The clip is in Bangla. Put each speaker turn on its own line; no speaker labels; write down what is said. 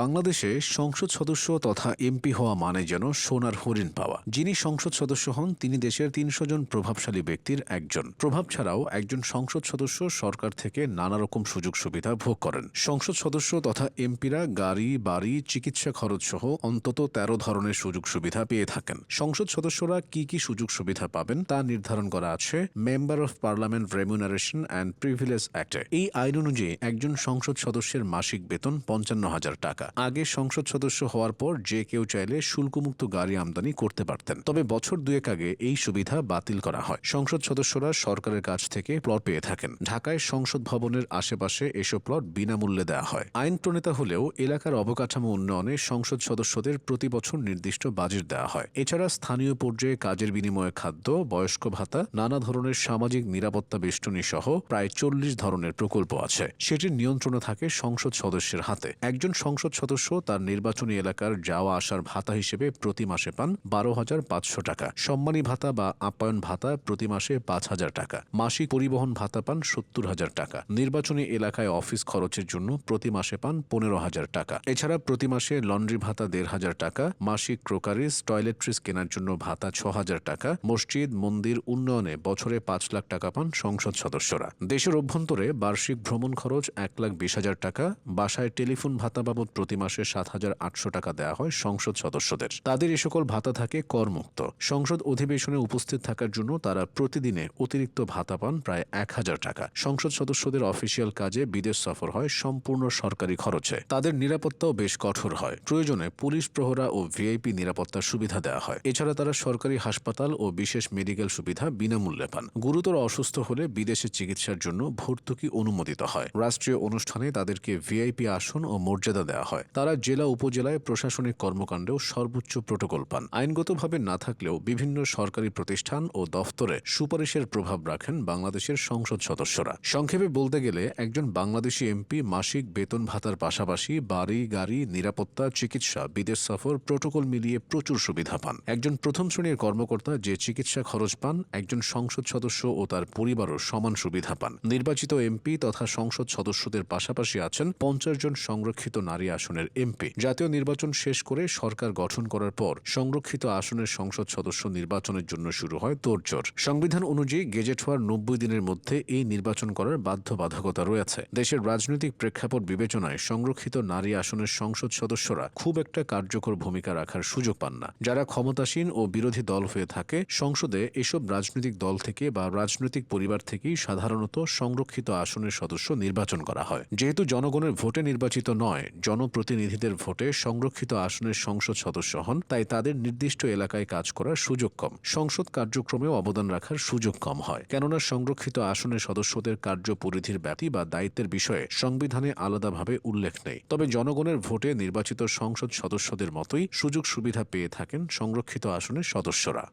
বাংলাদেশে সংসদ সদস্য তথা এমপি হওয়া মানে যেন সোনার হরিণ পাওয়া। যিনি সংসদ সদস্য হন, তিনি দেশের তিনশো জন প্রভাবশালী ব্যক্তির একজন। প্রভাব ছাড়াও একজন সংসদ সদস্য সরকার থেকে নানা রকম সুযোগ সুবিধা ভোগ করেন। সংসদ সদস্য তথা এমপিরা গাড়ি, বাড়ি, চিকিৎসা খরচ সহ অন্তত তেরো ধরনের সুযোগ সুবিধা পেয়ে থাকেন। সংসদ সদস্যরা কি কি সুযোগ সুবিধা পাবেন তা নির্ধারণ করা আছে member of parliament remuneration and privilege অ্যাক্টে। এই আইন অনুযায়ী একজন সংসদ সদস্যের মাসিক বেতন পঞ্চান্ন হাজার টাকা। আগে সংসদ সদস্য হওয়ার পর যে কেউ চাইলে শুল্কমুক্ত গাড়ি আমদানি করতে পারতেন। তবে বছর দুয়েক আগে এই সুবিধা বাতিল করা হয়। সংসদ সদস্যরা সরকারের কাছ থেকে প্লট পেয়ে থাকেন। ঢাকায় সংসদ ভবনের আশেপাশে এসব প্লট বিনামূল্যে দেওয়া হয়। আইন প্রণেতা হলেও এলাকার অবকাঠামো উন্নয়নে সংসদ সদস্যদের প্রতি বছর নির্দিষ্ট বাজেট দেওয়া হয়। এছাড়া স্থানীয় পর্যায়ে কাজের বিনিময়ে খাদ্য, বয়স্ক ভাতা, নানা ধরনের সামাজিক নিরাপত্তা বেষ্টনী সহ প্রায় চল্লিশ ধরনের প্রকল্প আছে। সেটির নিয়ন্ত্রণে থাকে সংসদ সদস্যের হাতে। একজন সংসদ সদস্য তার নির্বাচনী এলাকার যাওয়া আসার ভাতা হিসেবে প্রতি মাসে পান বারো হাজার পাঁচশো টাকা। সম্মানী ভাতা বা আপ্যায়ন ভাতা প্রতি মাসে পাঁচ হাজার টাকা। মাসিক পরিবহন ভাতা পান সত্তর হাজার টাকা। নির্বাচনী এলাকায় অফিস খরচের জন্য প্রতি মাসে পান পনেরো হাজার টাকা। এছাড়া প্রতি মাসে লন্ড্রি ভাতা দেড় হাজার টাকা, মাসিক ক্রোকারিজ টয়লেট্রিজ কেনার জন্য ভাতা ছ হাজার টাকা, মসজিদ, মন্দির উন্নয়নে বছরে পাঁচ লাখ টাকা পান সংসদ সদস্যরা। দেশের অভ্যন্তরে বার্ষিক ভ্রমণ খরচ এক লাখ বিশ হাজার টাকা, বাসায় টেলিফোন ভাতা বাবদ প্রতি মাসে সাত হাজার আটশো টাকা দেওয়া হয় সংসদ সদস্যদের। তাদের এ সকল ভাতা থাকে করমুক্ত। সংসদ অধিবেশনে উপস্থিত থাকার জন্য তারা প্রতিদিনে অতিরিক্ত ভাতা পান প্রায় এক হাজার টাকা। সংসদ সদস্যদের অফিসিয়াল কাজে বিদেশ সফর হয় সম্পূর্ণ সরকারি খরচে। তাদের নিরাপত্তাও বেশ কঠোর হয়। প্রয়োজনে পুলিশ প্রহরা ও ভিআইপি নিরাপত্তার সুবিধা দেওয়া হয়। এছাড়া তারা সরকারি হাসপাতাল ও বিশেষ মেডিকেল সুবিধা বিনামূল্যে পান। গুরুতর অসুস্থ হলে বিদেশে চিকিৎসার জন্য ভর্তুকি অনুমোদিত হয়। রাষ্ট্রীয় অনুষ্ঠানে তাদেরকে ভিআইপি আসন ও মর্যাদা দেওয়া হয়। তারা জেলা, উপজেলায় প্রশাসনিক কর্মকাণ্ডেও সর্বোচ্চ প্রোটোকল পান। আইনগতভাবে না থাকলেও বিভিন্ন সরকারি প্রতিষ্ঠান ও দফতরে সুপারিশের প্রভাব রাখেন বাংলাদেশের সংসদ সদস্যরা। সংক্ষেপে বলতে গেলে, একজন বাংলাদেশি এমপি মাসিক বেতন ভাতার পাশাপাশি বাড়ি, গাড়ি, নিরাপত্তা, চিকিৎসা, বিদেশ সফর, প্রোটোকল মিলিয়ে প্রচুর সুবিধা পান। একজন প্রথম শ্রেণির কর্মকর্তা যে চিকিৎসা খরচ পান, একজন সংসদ সদস্য ও তার পরিবারও সমান সুবিধা পান। নির্বাচিত এমপি তথা সংসদ সদস্যদের পাশাপাশি আছেন পঞ্চাশ জন সংরক্ষিত নারী আসনের এমপি। জাতীয় নির্বাচন শেষ করে সরকার গঠন করার পর সংরক্ষিত আসনের সংসদ সদস্য নির্বাচনের জন্য শুরু হয় তোড়জোড়। সংবিধান অনুযায়ী গেজেট হওয়ার নব্বই দিনের মধ্যে এই নির্বাচন করার বাধ্যবাধকতা রয়েছে। দেশের রাজনৈতিক প্রেক্ষাপট বিবেচনায় সংরক্ষিত নারী আসনের সংসদ সদস্যরা খুব একটা কার্যকর ভূমিকা রাখার সুযোগ পান না। যারা ক্ষমতাসীন ও বিরোধী দল হয়ে থাকে, সংসদে এসব রাজনৈতিক দল থেকে বা রাজনৈতিক পরিবার থেকেই সাধারণত সংরক্ষিত আসনের সদস্য নির্বাচন করা হয়। যেহেতু জনগণের ভোটে নির্বাচিত নয় জনপ্রতিনিধিদের ভোটে সংরক্ষিত আসনের সংসদ সদস্য হন, তাই তাদের নির্দিষ্ট এলাকায় কাজ করার সুযোগ কম। সংসদ কার্যক্রমেও অবদান রাখার সুযোগ কম হয়। কেননা সংরক্ষিত আসনের সদস্যদের কার্য পরিধির ব্যাপ্তি বা দায়িত্বের বিষয়ে সংবিধানে আলাদাভাবে উল্লেখ নেই। তবে জনগণের ভোটে নির্বাচিত সংসদ সদস্যদের মতোই সুযোগ সুবিধা পেয়ে থাকেন সংরক্ষিত আসনের সদস্যরা।